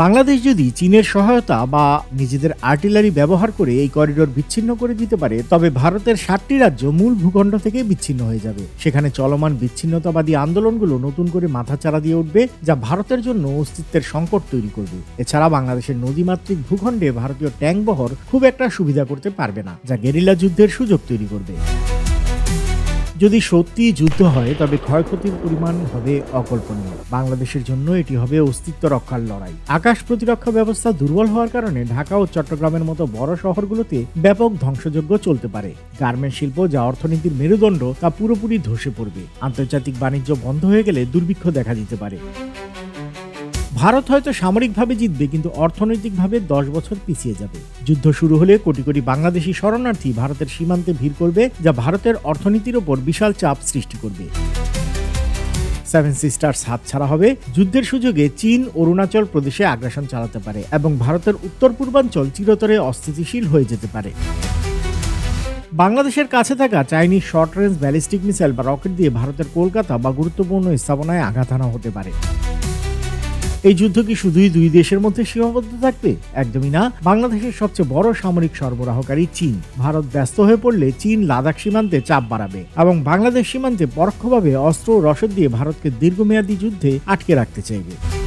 বাংলাদেশ যদি চীনের সহায়তা বা নিজেদের আর্টিলারি ব্যবহার করে এই করিডোর বিচ্ছিন্ন করে দিতে পারে, তবে ভারতের সাতটি রাজ্য মূল ভূখণ্ড থেকে বিচ্ছিন্ন হয়ে যাবে। সেখানে চলমান বিচ্ছিন্নতাবাদী আন্দোলনগুলো নতুন করে মাথাচাড়া দিয়ে উঠবে, যা ভারতের জন্য অস্তিত্বের সংকট তৈরি করবে। এছাড়া বাংলাদেশের নদীমাতৃক ভূখণ্ডে ভারতীয় ট্যাঙ্ক বহর খুব একটা সুবিধা করতে পারবে না, যা গেরিলা যুদ্ধের সুযোগ তৈরি করবে। যদি সত্যি যুদ্ধ হয়, তবে ক্ষয়ক্ষতির পরিমাণ হবে অকল্পনীয়। বাংলাদেশের জন্য এটি হবে অস্তিত্ব রক্ষার লড়াই। আকাশ প্রতিরক্ষা ব্যবস্থা দুর্বল হওয়ার কারণে ঢাকা ও চট্টগ্রামের মতো বড় শহরগুলোতে ব্যাপক ধ্বংসযজ্ঞ চলতে পারে। গার্মেন্ট শিল্প যা অর্থনীতির মেরুদণ্ড তা পুরোপুরি ধসে পড়বে। আন্তর্জাতিক বাণিজ্য বন্ধ হয়ে গেলে দুর্ভিক্ষ দেখা দিতে পারে। ভারত হয়তো সামরিকভাবে জিতবে, কিন্তু অর্থনৈতিকভাবে দশ বছর পিছিয়ে যাবে। যুদ্ধ শুরু হলে কোটি কোটি বাংলাদেশি শরণার্থী ভারতের সীমান্তে ভিড় করবে, যা ভারতের অর্থনীতির ওপর বিশাল চাপ সৃষ্টি করবে। সেভেন সিস্টার্স হাতছাড়া হবে। যুদ্ধের সুযোগে চীন অরুণাচল প্রদেশে আগ্রাসন চালাতে পারে এবং ভারতের উত্তর পূর্বাঞ্চল চিরতরে অস্থিতিশীল হয়ে যেতে পারে। বাংলাদেশের কাছে থাকা Chinese short range ballistic missile বা রকেট দিয়ে ভারতের কলকাতা বা গুরুত্বপূর্ণ স্থাপনায় আঘাত হানা হতে পারে। এই যুদ্ধ কি শুধুই দুই দেশের মধ্যে সীমাবদ্ধ থাকবে? একদমই না। বাংলাদেশের সবচেয়ে বড় সামরিক সরবরাহকারী চীন। ভারত ব্যস্ত হয়ে পড়লে চীন লাদাখ সীমান্তে চাপ বাড়াবে এবং বাংলাদেশ সীমান্তে পরোক্ষভাবে অস্ত্র ও রসদ দিয়ে ভারতকে দীর্ঘমেয়াদী যুদ্ধে আটকে রাখতে চাইবে।